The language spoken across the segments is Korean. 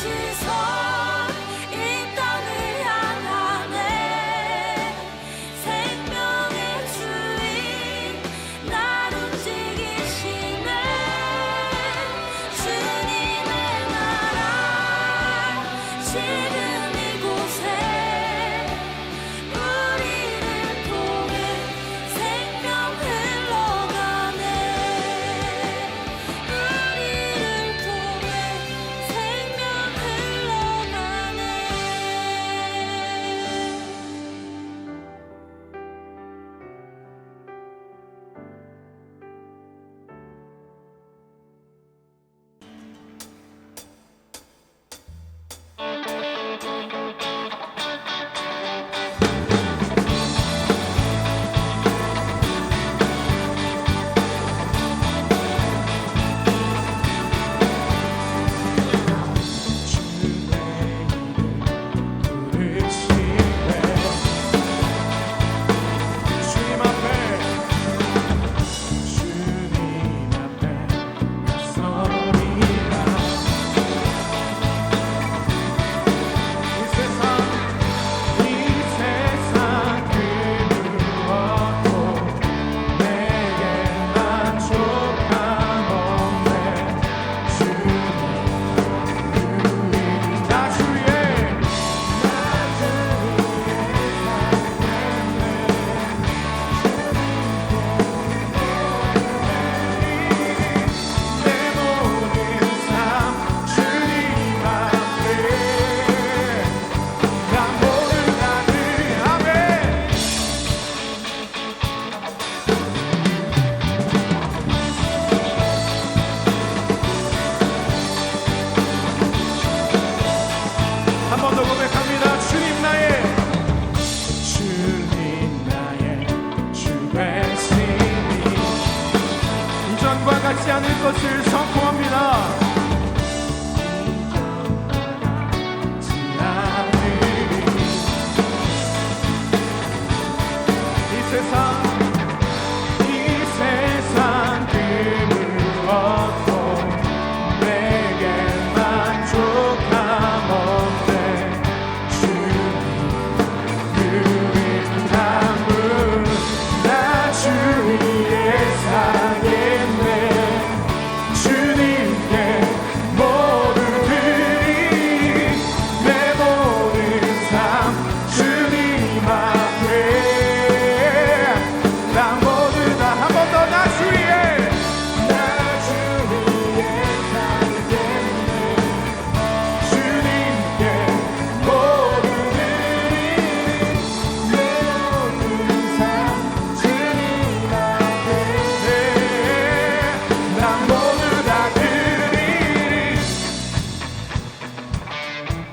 kisses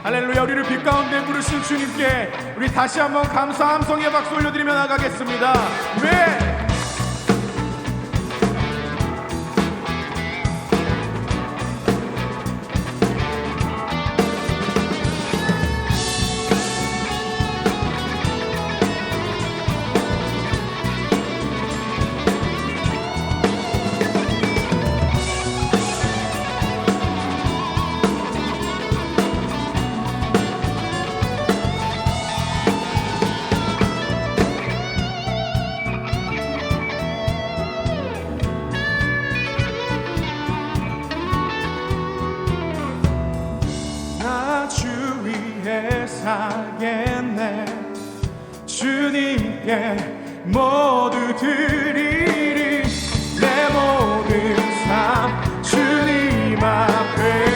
할렐루야 우리를 빛 가운데 부르신 주님께 우리 다시 한번 감사 함성의 박수 올려드리며 나가겠습니다 왜? 나겠네. 주님께 모두 드리리. 내 모든 삶 주님 앞에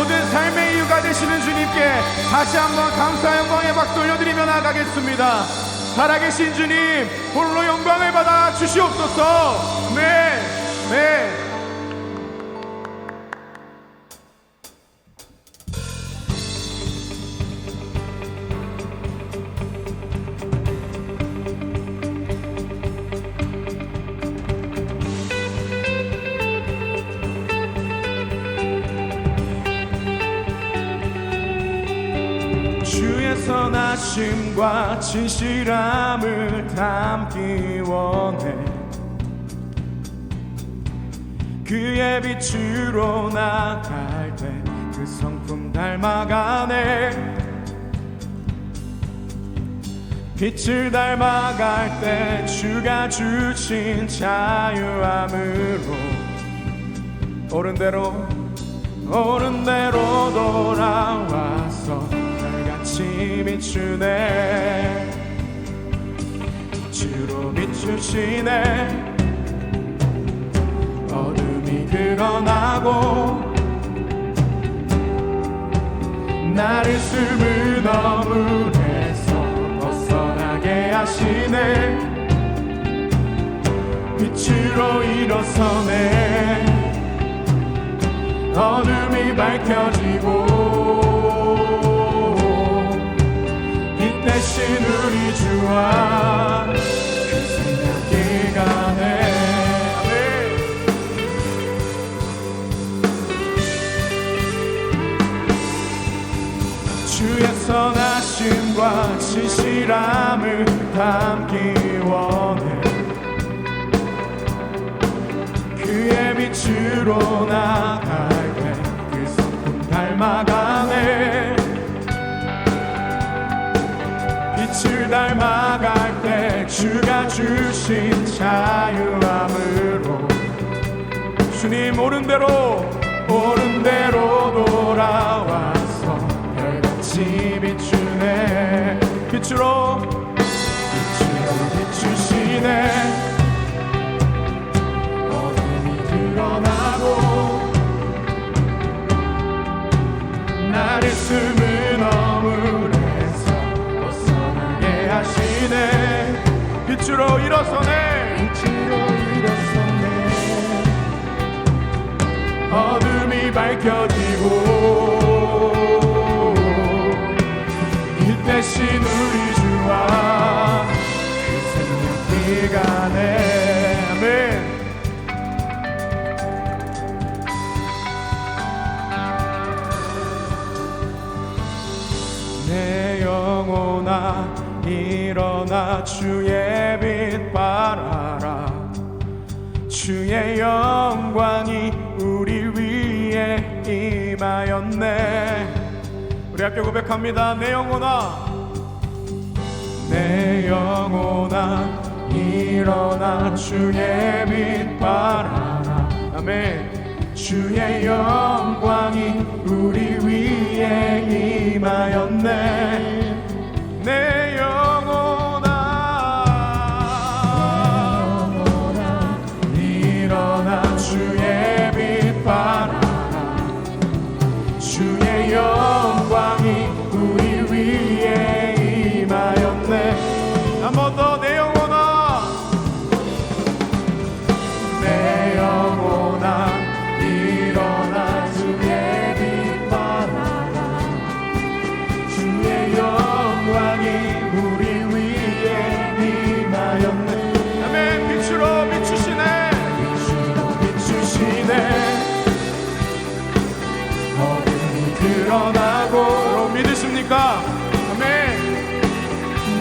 모든 삶의 이유가 되시는 주님께 다시 한번 감사 영광의 박수 올려드리며 나가겠습니다. 살아계신 주님, 홀로 영광을 받아 주시옵소서. 네, 네. 선하심과 진실함을 담기 원해. 그의 빛으로 나갈 때 그 성품 닮아가네. 빛을 닮아갈 때 주가 주신 자유함으로 옳은 대로 옳은 대로 돌아와서 별같이 비추네. 주로 비추시네. 어둠이 드러나고 나를 숨은 어물에서 벗어나게 하시네. 빛으로 일어서네. 어둠이 밝혀지고 대신 우리 주와 그 가네. 아멘. 주의 선하심과 진실함을 담기 원해. 그의 빛으로 나갈 때그 성품 닮아가네 빛을 닮아갈 때 주가 주신 자유함으로 주님 오른 대로 오른 대로 돌아와서 별같이 비추네 빛으로 빛으로 비추시네 우리 함께 고백합니다. 내 영혼아. 내 영혼아 일어나 주의 빛 발하라 아멘. 주의 영광이 우리 위에 임하였네. 내 영혼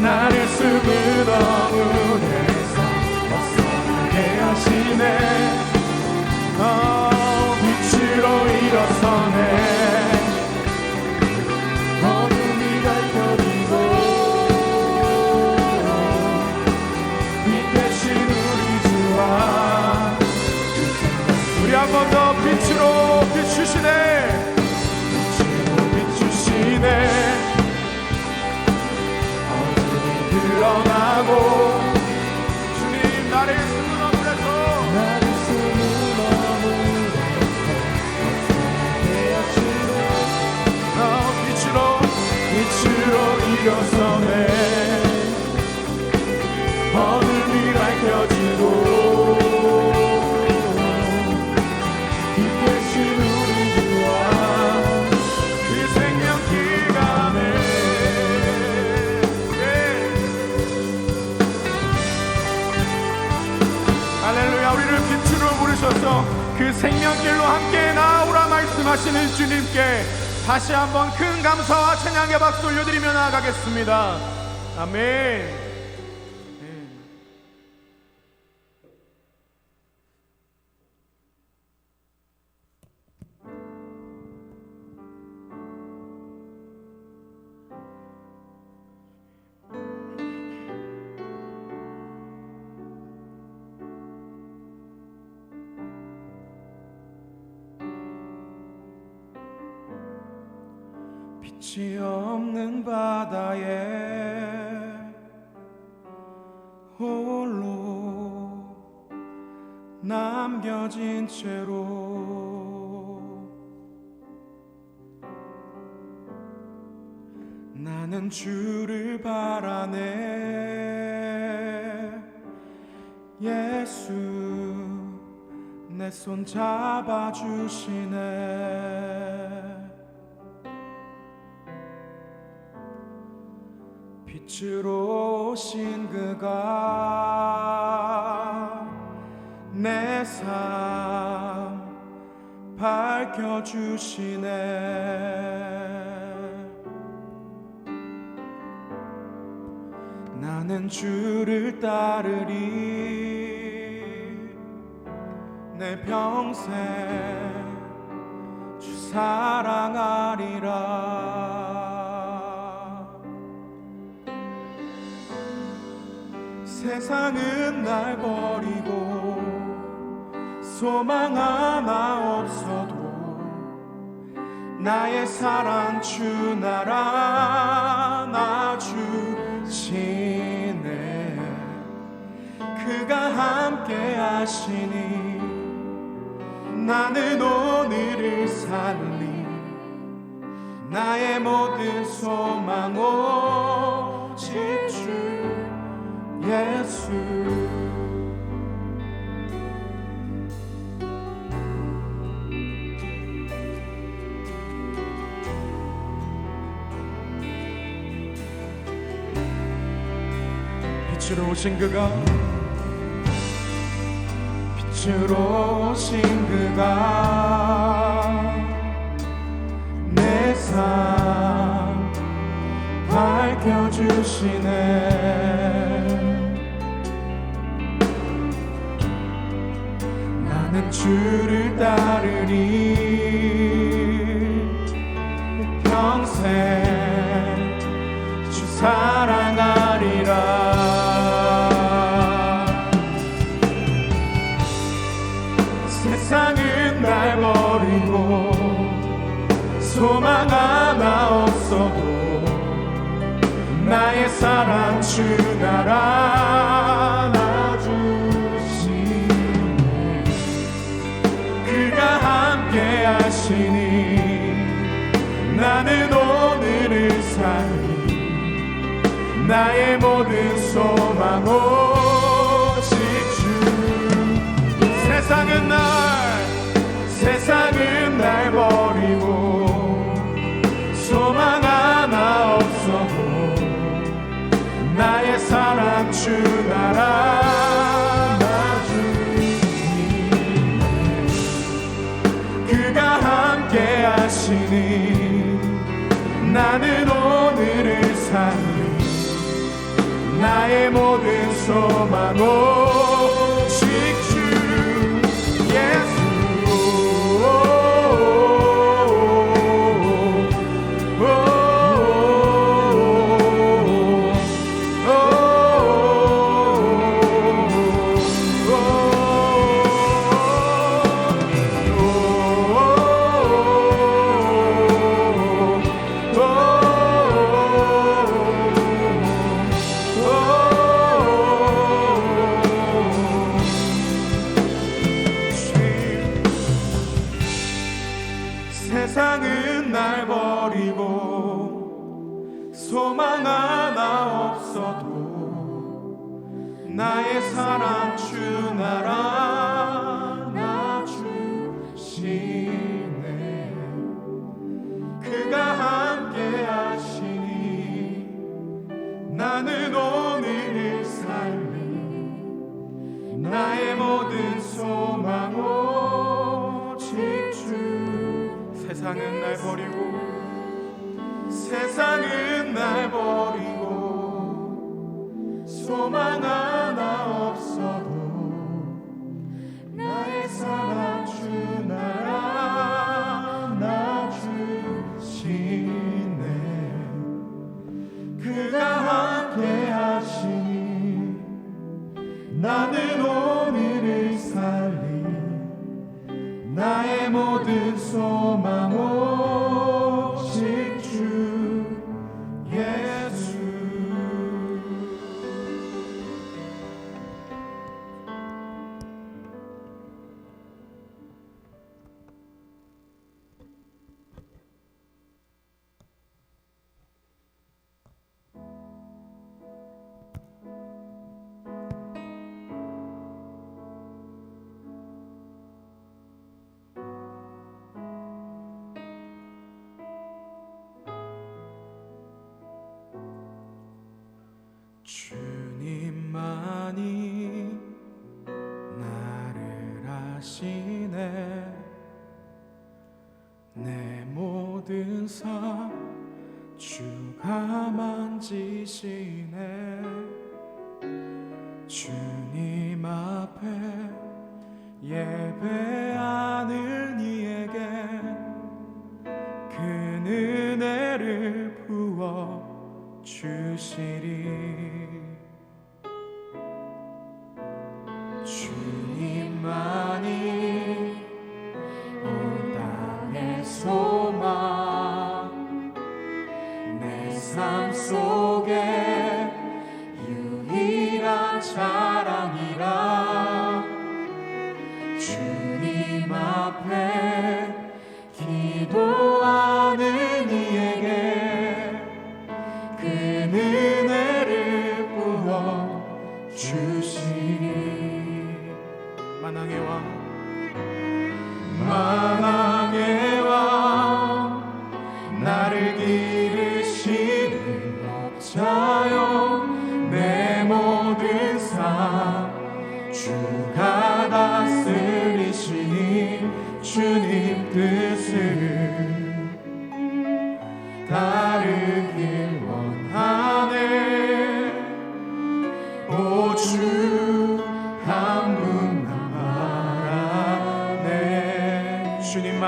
나를 숨은 어물에서 벗어나게 하시네. 어, 빛으로 일어서네 일어나고 주님 나를 숨은 어물에서 나를 숨은 어물에서 나 빛으로 빛으로 일어서네. 어둠이 밝혀지고 생명길로 함께 나아오라 말씀하시는 주님께 다시 한번 큰 감사와 찬양의 박수 올려드리며 나아가겠습니다. 아멘. 빛이 없는 바다에 홀로 남겨진 채로 나는 주를 바라네. 예수 내 손 잡아주시네 빛으로 오신 그가 내 삶 밝혀주시네. 나는 주를 따르리. 내 평생 주 사랑하리라 세상은 날 버리고 소망 하나 없어도. 나의 사랑 주 나라 나주시네. 그가 함께 하시니 나는 오늘을 살리. 나의 모든 소망 오직 주 예수. 빛으로 오신 그가 빛으로 오신 그가 내 삶 밝혀주시네 주를 따르리 평생 주 사랑하리라. 세상은 날 버리고 소망 하나 없어도 나의 사랑 주 나라 나의 모든 소망 오직 주. 세상은 날 소 们啊。 주가 만지시네.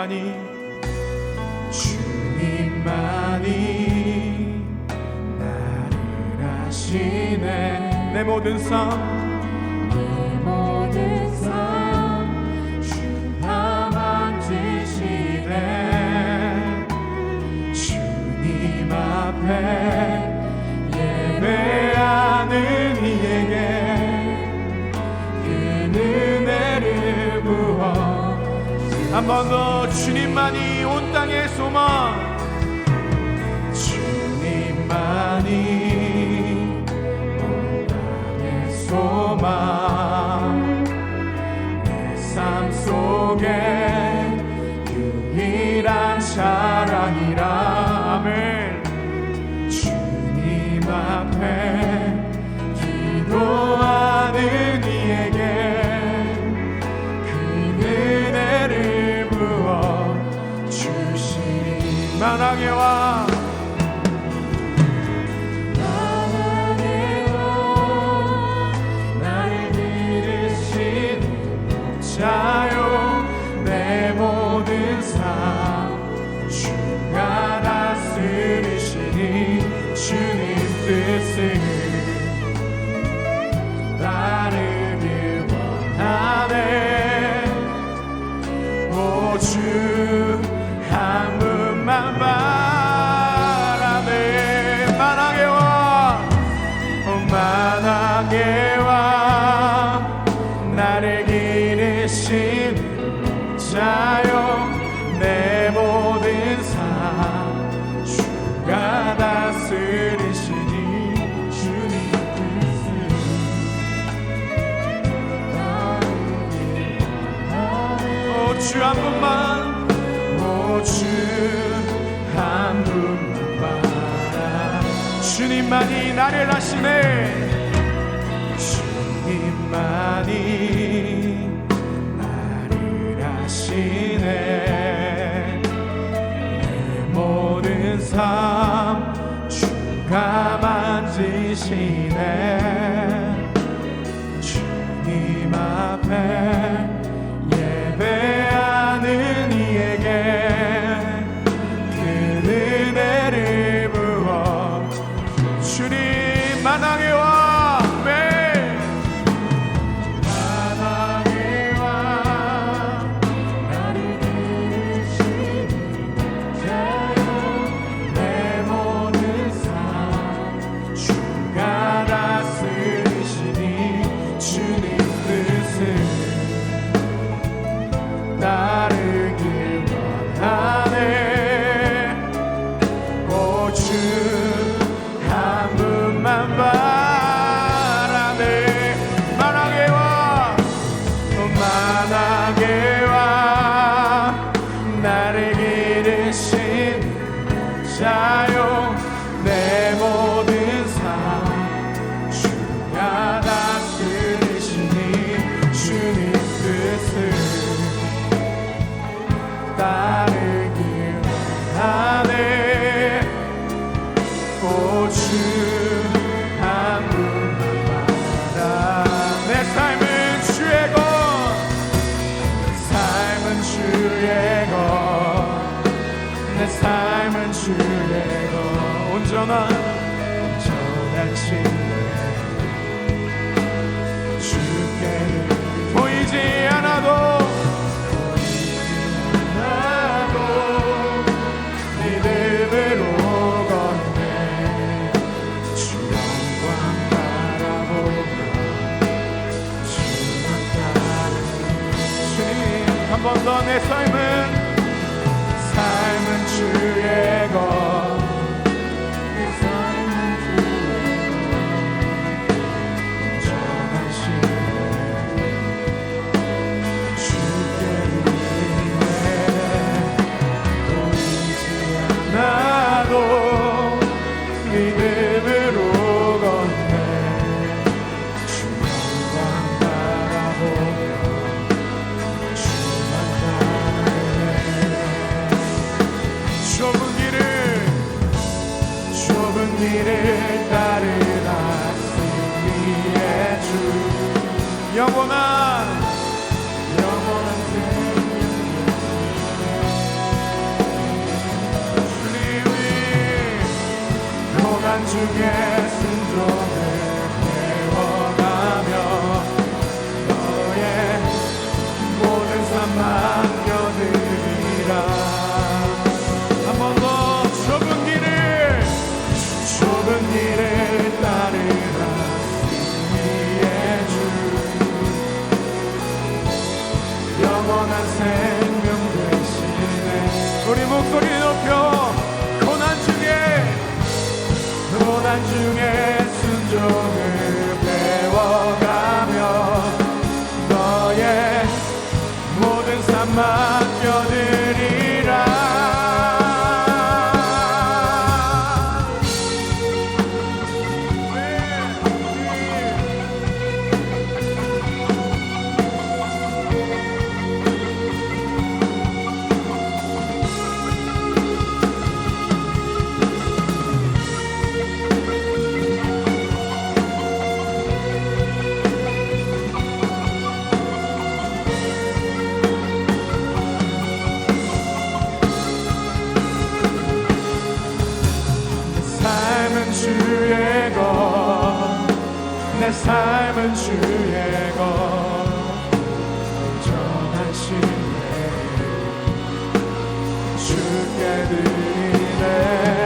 주님만이 주님만이 나를 아시네. 내 모든 삶 한 번 더 주님만이 온 땅의 소망 나를 아시네 주님만이 나를 아시네. 내 모든 삶 주가 만지시네 去。eso. 영원한 영원한 주님이 고난 중에 중에 순종. 주의 것내 삶은 주의 것. 정하신 주께 드리네.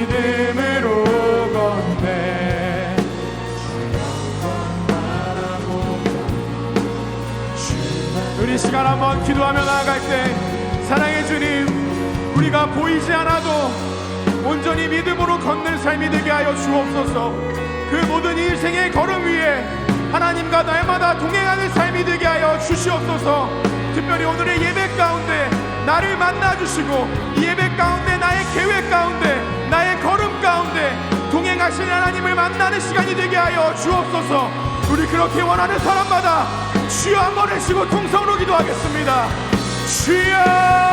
믿음으로 건네 시간 한번 기도하며 나아갈 때 사랑의 주님 우리가 보이지 않아도 온전히 믿음으로 걷는 삶이 되게 하여 주옵소서. 그 모든 일생의 걸음 위에 하나님과 날마다 동행하는 삶이 되게 하여 주시옵소서. 특별히 오늘의 예배 가운데 나를 만나 주시고 예배 가운데 나의 계획 가운데 나의 걸음 가운데 동행하신 하나님을 만나는 시간이 되게 하여 주옵소서. 우리 그렇게 원하는 사람마다 주여 한번 외치고 통성으로 기도하겠습니다. 주여